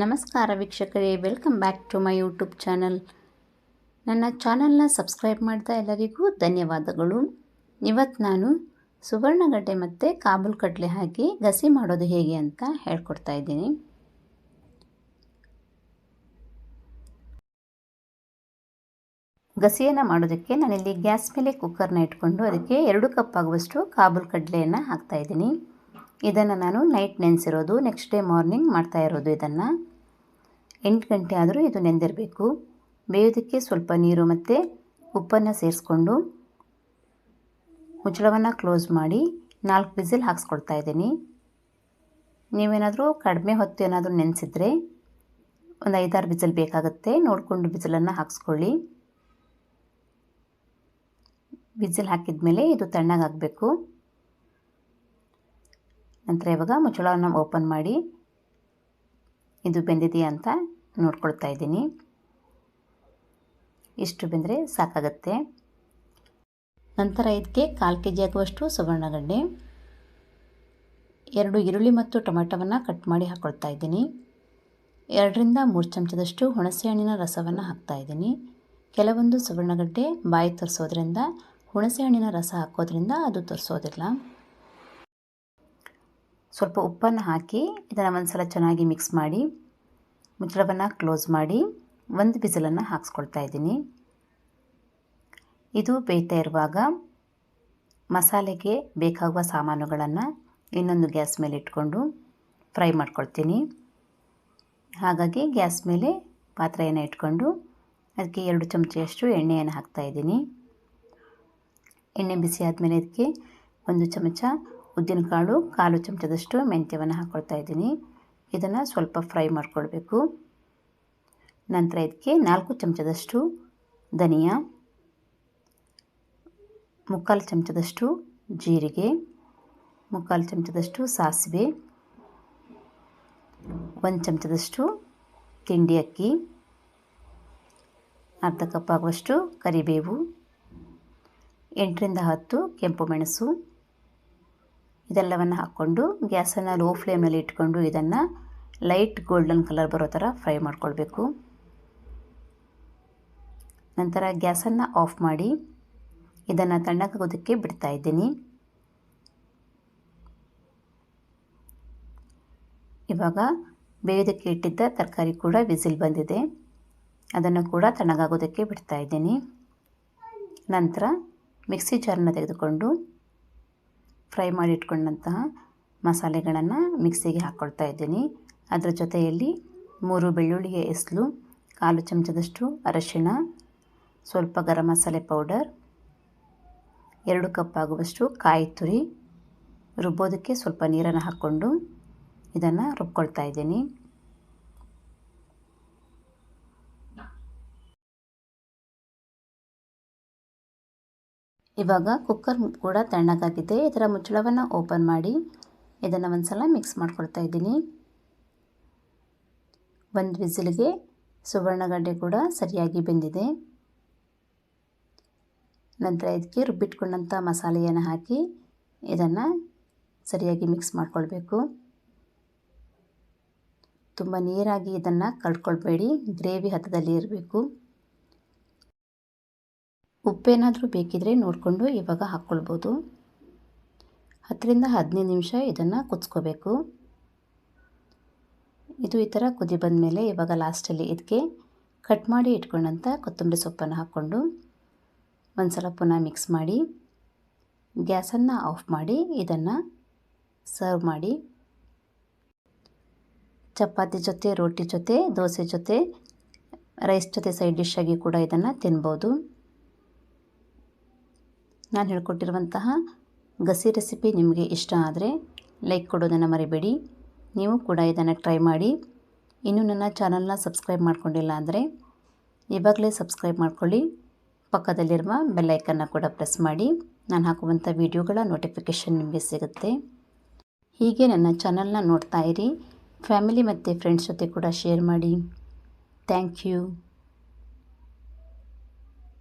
ನಮಸ್ಕಾರ ವೀಕ್ಷಕರೇ, welcome back to my YouTube channel. ನನ್ನ ಚಾನಲ್ನ ಸಬ್ಸ್ಕ್ರೈಬ್ ಮಾಡಿದ ಎಲ್ಲರಿಗೂ ಧನ್ಯವಾದಗಳು. ಇವತ್ತು ನಾನು ಸುವರ್ಣಗಡ್ಡೆ ಮತ್ತು ಕಾಬೂಲ್ ಕಡಲೆ ಹಾಕಿ ಗಸಿ ಮಾಡೋದು ಹೇಗೆ ಅಂತ ಹೇಳ್ಕೊಡ್ತಾ ಇದ್ದೀನಿ. ಗಸಿಯನ್ನು ಮಾಡೋದಕ್ಕೆ ನಾನಿಲ್ಲಿ ಗ್ಯಾಸ್ ಮೇಲೆ ಕುಕ್ಕರ್ನ ಇಟ್ಕೊಂಡು ಅದಕ್ಕೆ ಎರಡು ಕಪ್ ಆಗುವಷ್ಟು ಕಾಬೂಲ್ ಕಡಲೆಯನ್ನು ಹಾಕ್ತಾಯಿದ್ದೀನಿ ಇದನ್ನು ನಾನು ನೈಟ್ ನೆನೆಸಿರೋದು ನೆಕ್ಸ್ಟ್ ಡೇ ಮಾರ್ನಿಂಗ್ ಮಾಡ್ತಾ ಇರೋದು ಇದನ್ನು. ಎಂಟು ಗಂಟೆ ಆದರೂ ಇದು ನೆಂದಿರಬೇಕು. ಬೇಯೋದಕ್ಕೆ ಸ್ವಲ್ಪ ನೀರು ಮತ್ತು ಉಪ್ಪನ್ನು ಸೇರಿಸ್ಕೊಂಡು ಮುಚ್ಚಳವನ್ನು ಕ್ಲೋಸ್ ಮಾಡಿ ನಾಲ್ಕು ವಿಸಿಲ್ ಹಾಕ್ಸ್ಕೊಳ್ತಾ ಇದ್ದೀನಿ. ನೀವೇನಾದರೂ ಕಡಿಮೆ ಹೊತ್ತು ಏನಾದರೂ ನೆನೆಸಿದರೆ ಒಂದು ಐದಾರು ಬಿಸಿಲ್ ಬೇಕಾಗುತ್ತೆ, ನೋಡಿಕೊಂಡು ಬಿಸಿಲನ್ನು ಹಾಕ್ಸ್ಕೊಳ್ಳಿ. ವಿಸಿಲ್ ಹಾಕಿದ ಮೇಲೆ ಇದು ತಣ್ಣಗಾಗಬೇಕು. ನಂತರ ಇವಾಗ ಮುಚ್ಚಳವನ್ನು ಓಪನ್ ಮಾಡಿ ಇದು ಬೆಂದಿದೆಯಾ ಅಂತ ನೋಡ್ಕೊಳ್ತಾ ಇದ್ದೀನಿ. ಇಷ್ಟು ಬೆಂದರೆ ಸಾಕಾಗತ್ತೆ. ನಂತರ ಇದಕ್ಕೆ ಕಾಲು ಕೆ ಜಿ ಆಗುವಷ್ಟು ಸುವರ್ಣಗಡ್ಡೆ. ಎರಡು ಈರುಳ್ಳಿ ಮತ್ತು ಟೊಮೆಟೊವನ್ನು ಕಟ್ ಮಾಡಿ ಹಾಕ್ಕೊಳ್ತಾ ಇದ್ದೀನಿ. ಎರಡರಿಂದ ಮೂರು ಚಮಚದಷ್ಟು ಹುಣಸೆ ಹಣ್ಣಿನ ರಸವನ್ನು ಹಾಕ್ತಾ ಇದ್ದೀನಿ. ಕೆಲವೊಂದು ಸುವರ್ಣಗಡ್ಡೆ ಬಾಯಿ ತರಿಸೋದ್ರಿಂದ ಹುಣಸೆ ಹಣ್ಣಿನ ರಸ ಹಾಕೋದ್ರಿಂದ ಅದು ತರಿಸೋದಿಲ್ಲ. ಸ್ವಲ್ಪ ಉಪ್ಪನ್ನು ಹಾಕಿ ಇದನ್ನು ಒಂದು ಸಲ ಚೆನ್ನಾಗಿ ಮಿಕ್ಸ್ ಮಾಡಿ, ಮುಚ್ಚಳವನ್ನು ಕ್ಲೋಸ್ ಮಾಡಿ, ಒಂದು ಬಿಸಿಲನ್ನು ಹಾಕ್ಸ್ಕೊಳ್ತಾ ಇದ್ದೀನಿ. ಇದು ಬೇಯ್ತಾ ಇರುವಾಗ ಮಸಾಲೆಗೆ ಬೇಕಾಗುವ ಸಾಮಾನುಗಳನ್ನು ಇನ್ನೊಂದು ಗ್ಯಾಸ್ ಮೇಲೆ ಇಟ್ಕೊಂಡು ಫ್ರೈ ಮಾಡ್ಕೊಳ್ತೀನಿ. ಹಾಗಾಗಿ ಗ್ಯಾಸ್ ಮೇಲೆ ಪಾತ್ರೆಯನ್ನು ಇಟ್ಕೊಂಡು ಅದಕ್ಕೆ ಎರಡು ಚಮಚೆಯಷ್ಟು ಎಣ್ಣೆಯನ್ನು ಹಾಕ್ತಾಯಿದ್ದೀನಿ ಎಣ್ಣೆ ಬಿಸಿ ಆದಮೇಲೆ ಅದಕ್ಕೆ ಒಂದು ಚಮಚ ಉದ್ದಿನಕಾಳು ಕಾಲು ಚಮಚದಷ್ಟು ಮೆಂತ್ಯವನ್ನು ಹಾಕ್ಕೊಳ್ತಾ ಇದ್ದೀನಿ. ಇದನ್ನು ಸ್ವಲ್ಪ ಫ್ರೈ ಮಾಡಿಕೊಳ್ಬೇಕು. ನಂತರ ಇದಕ್ಕೆ ನಾಲ್ಕು ಚಮಚದಷ್ಟು ಧನಿಯಾ, ಮುಕ್ಕಾಲು ಚಮಚದಷ್ಟು ಜೀರಿಗೆ, ಮುಕ್ಕಾಲು ಚಮಚದಷ್ಟು ಸಾಸಿವೆ, ಒಂದು ಚಮಚದಷ್ಟು ತಿಂಡಿ ಅಕ್ಕಿ, ಅರ್ಧ ಕಪ್ ಆಗುವಷ್ಟು ಕರಿಬೇವು, ಎಂಟರಿಂದ ಹತ್ತು ಕೆಂಪು ಮೆಣಸು ಇದೆಲ್ಲವನ್ನು ಹಾಕ್ಕೊಂಡು ಗ್ಯಾಸನ್ನು ಲೋ ಫ್ಲೇಮ್ನಲ್ಲಿ ಇಟ್ಕೊಂಡು ಇದನ್ನು ಲೈಟ್ ಗೋಲ್ಡನ್ ಕಲರ್ ಬರೋ ಥರ ಫ್ರೈ ಮಾಡ್ಕೊಳ್ಬೇಕು. ನಂತರ ಗ್ಯಾಸನ್ನು ಆಫ್ ಮಾಡಿ ಇದನ್ನು ತಣ್ಣಗಾಗೋದಕ್ಕೆ ಬಿಡ್ತಾ ಇದ್ದೀನಿ. ಇವಾಗ ಬೇಯೋದಕ್ಕೆ ಇಟ್ಟಿದ್ದ ತರಕಾರಿ ಕೂಡ ವಿಸಿಲ್ ಬಂದಿದೆ. ಅದನ್ನು ಕೂಡ ತಣ್ಣಗಾಗೋದಕ್ಕೆ ಬಿಡ್ತಾ ಇದ್ದೀನಿ. ನಂತರ ಮಿಕ್ಸಿ ಜಾರನ್ನ ತೆಗೆದುಕೊಂಡು ಫ್ರೈ ಮಾಡಿ ಇಟ್ಕೊಂಡಂತಹ ಮಸಾಲೆಗಳನ್ನು ಮಿಕ್ಸಿಗೆ ಹಾಕ್ಕೊಳ್ತಾ ಇದ್ದೀನಿ. ಅದರ ಜೊತೆಯಲ್ಲಿ ಮೂರು ಬೆಳ್ಳುಳ್ಳಿಗೆ ಎಸಲು, ಕಾಲು ಚಮಚದಷ್ಟು ಅರಶಿಣ, ಸ್ವಲ್ಪ ಗರಂ ಮಸಾಲೆ ಪೌಡರ್, ಎರಡು ಕಪ್ ಆಗುವಷ್ಟು ಕಾಯಿ ತುರಿ, ರುಬ್ಬೋದಕ್ಕೆ ಸ್ವಲ್ಪ ನೀರನ್ನು ಹಾಕ್ಕೊಂಡು ಇದನ್ನು ರುಬ್ಕೊಳ್ತಾ ಇದ್ದೀನಿ. ಇವಾಗ ಕುಕ್ಕರ್ ಕೂಡ ತಣ್ಣಗಾಗಿದೆ. ಇದರ ಮುಚ್ಚಳವನ್ನು ಓಪನ್ ಮಾಡಿ ಇದನ್ನು ಒಂದು ಸಲ ಮಿಕ್ಸ್ ಮಾಡ್ಕೊಳ್ತಾ ಇದ್ದೀನಿ. ಒಂದು ವಿಸಿಲ್ಗೆ ಸುವರ್ಣಗಡ್ಡೆ ಕೂಡ ಸರಿಯಾಗಿ ಬೆಂದಿದೆ. ನಂತರ ಇದಕ್ಕೆ ರುಬ್ಬಿಟ್ಕೊಂಡಂಥ ಮಸಾಲೆಯನ್ನು ಹಾಕಿ ಇದನ್ನು ಸರಿಯಾಗಿ ಮಿಕ್ಸ್ ಮಾಡಿಕೊಳ್ಬೇಕು. ತುಂಬ ನೀರಾಗಿ ಇದನ್ನು ಕಳ್ಕೊಳ್ಬೇಡಿ. ಗ್ರೇವಿ ಹತ್ತದಲ್ಲಿ ಇರಬೇಕು. ಉಪ್ಪೇನಾದರೂ ಬೇಕಿದ್ರೆ ನೋಡಿಕೊಂಡು ಇವಾಗ ಹಾಕ್ಕೊಳ್ಬೋದು. ಹತ್ತರಿಂದ ಹದಿನೈದು ನಿಮಿಷ ಇದನ್ನು ಕುದಿಸ್ಕೋಬೇಕು. ಇದು ಈ ಥರ ಕುದಿ ಬಂದ ಮೇಲೆ ಇವಾಗ ಲಾಸ್ಟಲ್ಲಿ ಇದಕ್ಕೆ ಕಟ್ ಮಾಡಿ ಇಟ್ಕೊಂಡಂಥ ಕೊತ್ತಂಬರಿ ಸೊಪ್ಪನ್ನು ಹಾಕ್ಕೊಂಡು ಒಂದು ಸಲ ಪುನಃ ಮಿಕ್ಸ್ ಮಾಡಿ ಗ್ಯಾಸನ್ನು ಆಫ್ ಮಾಡಿ ಇದನ್ನು ಸರ್ವ್ ಮಾಡಿ. ಚಪಾತಿ ಜೊತೆ, ರೋಟಿ ಜೊತೆ, ದೋಸೆ ಜೊತೆ ರೈಸ್ ಜೊತೆ ಸೈಡ್ ಡಿಶ್ ಆಗಿ ಕೂಡ ಇದನ್ನು ತಿನ್ಬೋದು. ನಾನು ಹೇಳ್ಕೊಟ್ಟಿರುವಂತಹ ಗಸಿ ರೆಸಿಪಿ ನಿಮಗೆ ಇಷ್ಟ ಆದರೆ ಲೈಕ್ ಕೊಡೋದನ್ನು ಮರಿಬೇಡಿ. ನೀವು ಕೂಡ ಇದನ್ನು ಟ್ರೈ ಮಾಡಿ. ಇನ್ನೂ ನನ್ನ ಚಾನಲ್ನ ಸಬ್ಸ್ಕ್ರೈಬ್ ಮಾಡ್ಕೊಂಡಿಲ್ಲ ಅಂದರೆ ಇವಾಗಲೇ ಸಬ್ಸ್ಕ್ರೈಬ್ ಮಾಡ್ಕೊಳ್ಳಿ. ಪಕ್ಕದಲ್ಲಿರುವ ಬೆಲ್ಲೈಕನ್ನು ಕೂಡ ಪ್ರೆಸ್ ಮಾಡಿ. ನಾನು ಹಾಕುವಂಥ ವಿಡಿಯೋಗಳ ನೋಟಿಫಿಕೇಷನ್ ನಿಮಗೆ ಸಿಗುತ್ತೆ. ಹೀಗೆ ನನ್ನ ಚಾನಲ್ನ ನೋಡ್ತಾ ಇರಿ. ಫ್ಯಾಮಿಲಿ ಮತ್ತು ಫ್ರೆಂಡ್ಸ್ ಜೊತೆ ಕೂಡ ಶೇರ್ ಮಾಡಿ. Thank you.